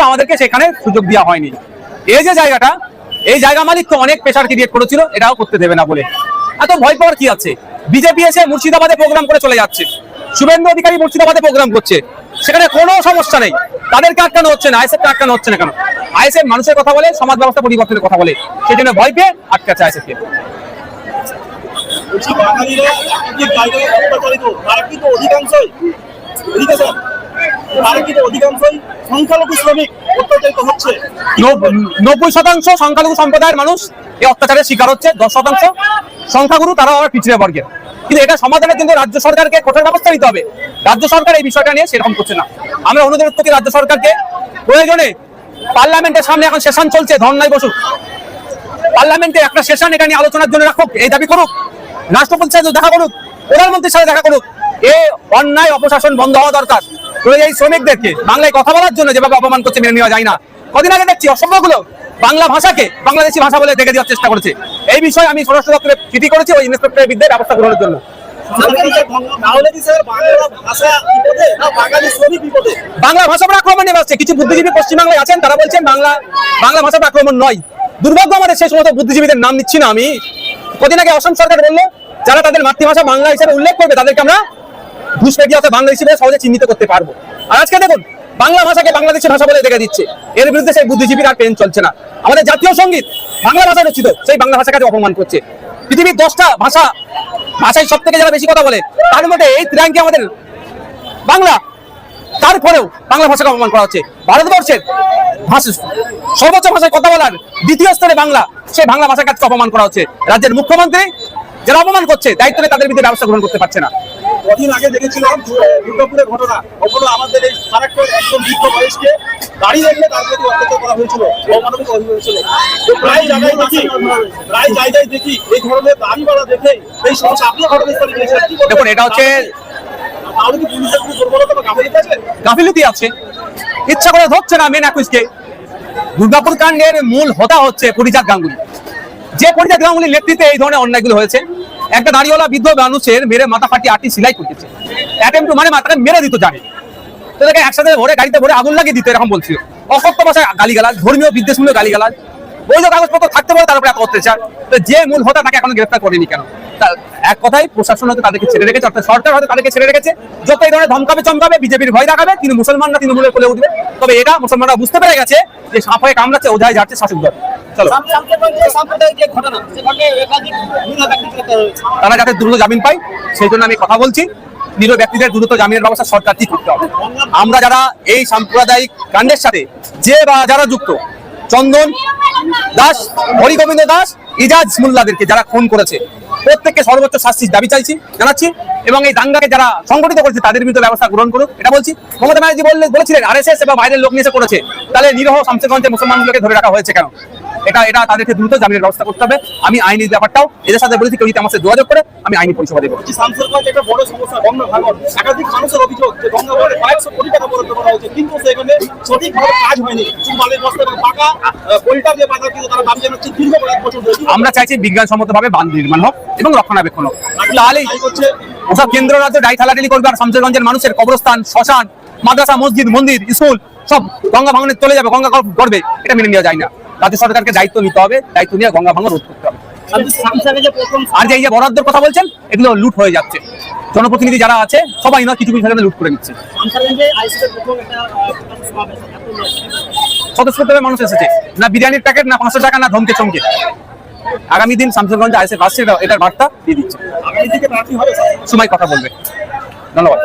আমাদেরকে সেখানে সুযোগ দেওয়া হয়নি। এই যে জায়গাটা, এই জায়গা মালিক তো অনেক প্রেশার ক্রিয়েট করেছিল, এটাও করতে দেবে না বলে। এত ভয় পাওয়ার কি আছে? বিজেপি এসে মুর্শিদাবাদে প্রোগ্রাম করে চলে যাচ্ছে। শুভেন্দু অধিকারী মুর্শিদাবাদে প্রোগ্রাম করছে। সেখানে কোনো সমস্যা নেই। তাদেরকে আটকানো হচ্ছে না আইএসএফ আটকানো হচ্ছে না কেন? আইএসএফ মানুষের কথা বলে সমাজ ব্যবস্থা পরিবর্তনের কথা বলে সেই জন্য ভয় পেয়ে আটকাচ্ছে আইএসএফ কে বলছি বাঙালিরা যে জায়গায় অত্যাচারিত তারা কিন্তু অধিকাংশই? সংখ্যালঘু শ্রমিক অত্যাচারিত হচ্ছে? নব- নব্বই শতাংশ সংখ্যালঘু সম্প্রদায়ের মানুষ এই অত্যাচারের শিকার হচ্ছে দশ শতাংশ সংখ্যাগুরু তারা আবার পিছিয়ে বর্গের কিন্তু এটা সমাধানে কিন্তু রাজ্য সরকারকে কঠোর ব্যবস্থা নিতে হবে। রাজ্য সরকার এই বিষয়টা নিয়ে সেরকম করছে না। আমরা অনুরোধ করছি রাজ্য সরকারকে, প্রয়োজনে পার্লামেন্টের সামনে এখন সেশন চলছে ধর্নায় বসুক। পার্লামেন্টে একটা সেশন এটা নিয়ে আলোচনার জন্য রাখুক, এই দাবি করুক, রাষ্ট্রপতির সাথে দেখা করুক, প্রধানমন্ত্রীর সাথে দেখা করুক। এ অন্যায় অপশাসন বন্ধ হওয়া দরকার। এই শ্রমিকদেরকে বাংলায় কথা বলার জন্য যেভাবে অপমান করছে মেনে নেওয়া যায় না। কদিন আগে দেখছি অসভ্যগুলো বাংলা ভাষাকে বাংলাদেশি ভাষা বলে দেখে দেওয়ার চেষ্টা করেছে। এই বিষয়ে আমি স্বরাষ্ট্র দপ্তরে চিঠি করেছি, ওই ইন্সপেক্টরের বিরুদ্ধে ব্যবস্থা গ্রহণের জন্য। বাংলা ভাষা আক্রমণ আসছে কিছু বুদ্ধিজীবী পশ্চিমবাংলায় আছেন, তারা বলছেন বাংলা বাংলা উপর আক্রমণ নয়। দুর্ভাগ্য আমাদের সেই সমস্ত বুদ্ধিজীবীদের নাম নিচ্ছি না আমি। কদিন আগে অসম সরকার বলল, যারা তাদের মাতৃভাষা বাংলা হিসেবে উল্লেখ করবে, তাদেরকে আমরা ঘুষ পেটিয়ে বাংলা হিসেবে সহজে চিহ্নিত করতে পারব। আর আজকে দেখুন বাংলা ভাষাকে বাংলাদেশি ভাষা বলে দেখে দিচ্ছে। এর বিরুদ্ধে সেই বুদ্ধিজীবীর আর পেন চলছে না। আমাদের জাতীয় সংগীত বাংলা ভাষা রচিত, সেই বাংলা ভাষাকে অপমান করছে। পৃথিবীর দশটা ভাষা, ভাষায় সব থেকে যারা বেশি কথা বলে, তার মধ্যে এই ত্রিয়াঙ্কি আমাদের বাংলা। তারপরেও বাংলা ভাষাকে অপমান করা হচ্ছে। ভারতবর্ষের ভাষা, সর্বোচ্চ ভাষায় কথা বলার দ্বিতীয় স্তরে বাংলা সেই বাংলা ভাষাকে আজকে অপমান করা হচ্ছে। রাজ্যের মুখ্যমন্ত্রী যারা অপমান করছে, দায়িত্ব তাদের বিরুদ্ধে ব্যবস্থা গ্রহণ করতে পারছে না। কদিন আগে দেখেছিলাম দুর্গাপুরের ঘটনা। কখনো আমাদের এই সারাক্ষণ একদম বৃদ্ধ বয়সকে গাড়ি দেখলে তার প্রতি অত্যাচার করা হয়েছিল অমানবিক হয়েছিল তো প্রায় জায়গায় দেখি প্রায় জায়গায় দেখি এই ধরনের দাড়িওয়ালা দেখে এই সমস্যা। আপনিও ঘটনাস্থলে গিয়েছিলেন দেখুন এটা হচ্ছে তাহলে কি পুলিশের কোনো দুর্বলতা বা গাফিলতি আছে? গাফিলতি আছে। ইচ্ছা করে ধরছে না মেন একুশকে দুর্গাপুর কাণ্ডের মূল হোতা হচ্ছে পরিজাত গাঙ্গুলি। যে পরিজাত গাঙ্গুলির নেতৃত্বে এই ধরনের অন্যায়গুলো হয়েছে একটা দাঁড়িওয়ালা বৃদ্ধ মানুষের মেরে মাথা ফাটিয়ে আটি সিলাই করতেছে। অ্যাটেম্প মানে মাথাটা মেরে দিত জানে। তো তাকে একসাথে ভরে গাড়িতে ভরে আগুন লাগিয়ে দিত, এরকম বলছিল। অকথ্য ভাষায় গালিগালাজ, ধর্মীয় বিদ্বেষমূলক গালিগালাজ। বৈধ কাগজপত্র থাকতে পারে তার উপরে এত অত্যাচার। তো যে মূল হোতা তাকে এখনও গ্রেফতার করেনি কেন? এক কথায় প্রশাসন হয়তো তাদেরকে ছেড়ে রেখেছে, অর্থাৎ সরকার হয়তো তাদেরকে ছেড়ে রেখেছে। যত এই ধরনের ধমকাবে চমকাবে, বিজেপির ভয় দেখাবে তিনি মুসলমানরা তৃণমূলের কোলে উঠবে। তবে এটা মুসলমানরা বুঝতে পেরে গেছে যে হয়ে কামড়াচ্ছে, ওঝায় যাচ্ছে শাসক দল। তারা যাতে দ্রুত জামিন পায় সেই জন্য আমি কথা বলছি। নিরীহ ব্যক্তিদের দ্রুত জামিনের ব্যবস্থা সরকার ঠিক করতে হবে? আমরা যারা এই সাম্প্রদায়িক কাণ্ডের সাথে যে বা যারা যুক্ত চন্দন দাস হরিগোবিন্দ দাস ইজাজ মোল্লাদেরকে যারা খুন করেছে প্রত্যেককে সর্বোচ্চ শাস্তির দাবি চাইছি জানাচ্ছি এবং এই দাঙ্গাকে যারা সংগঠিত করেছে তাদের বিরুদ্ধে ব্যবস্থা গ্রহণ করুক। এটা বলছি। মমতা ব্যানার্জি বললে বলেছিলেন আরএসএস এবং বাইরের লোক নিয়ে এসে করেছে। তাহলে নিরহ শামসেগঞ্জে মুসলমানগুলোকে ধরে রাখা হয়েছে কেন? এটা এটা তাদেরকে দ্রুত জামিনের ব্যবস্থা করতে হবে। আমি আইনি ব্যাপারটাও এদের সাথে বলেছি কেউ যদি আমার সাথে যোগাযোগ করে আমি আইনি পরিষেবা দেবো। একটা বড় সমস্যা গঙ্গা ভাঙন একাধিক মানুষের অভিযোগ যে গঙ্গা ভাঙনে কয়েকশো কোটি টাকা বরাদ্দ করা হয়েছে কিন্তু সেখানে সঠিকভাবে কাজ হয়নি। বালির বস্তা এবং পাকা কোলটা দিয়ে বাধা কিন্তু তারা দাবি জানাচ্ছে দীর্ঘ কয়েক বছর আমরা চাইছি বিজ্ঞানসম্মতভাবে বাঁধ নির্মাণ হোক এবং রক্ষণাবেক্ষণ হোক। করছে। ওসব কেন্দ্র রাজ্য ডাই ঠালাটালি করবে আর শামসেরগঞ্জের মানুষের কবরস্থান শ্মশান মাদ্রাসা মসজিদ মন্দির স্কুল সব গঙ্গা ভাঙনে চলে যাবে গঙ্গা গড়বে এটা মেনে নেওয়া যায় না। রাজ্য সরকারকে দায়িত্ব নিতে হবে দায়িত্ব নিয়ে গঙ্গা ভাঙন রোধ করতে হবে। আর যে এই যে বরাদ্দের কথা বলছেন এগুলো লুট হয়ে যাচ্ছে। জনপ্রতিনিধি যারা আছে সবাই না কিছু কিছু লুট করে নিচ্ছে। স্বতঃস্ফূর্তভাবে মানুষ এসেছে। না বিরিয়ানির প্যাকেট না পাঁচশো টাকা না ধমকে চমকে। আগামী দিন শামসুরগঞ্জে আইসে আসছে এটার বার্তা দিয়ে দিচ্ছে। সময় কথা বলবে। ধন্যবাদ।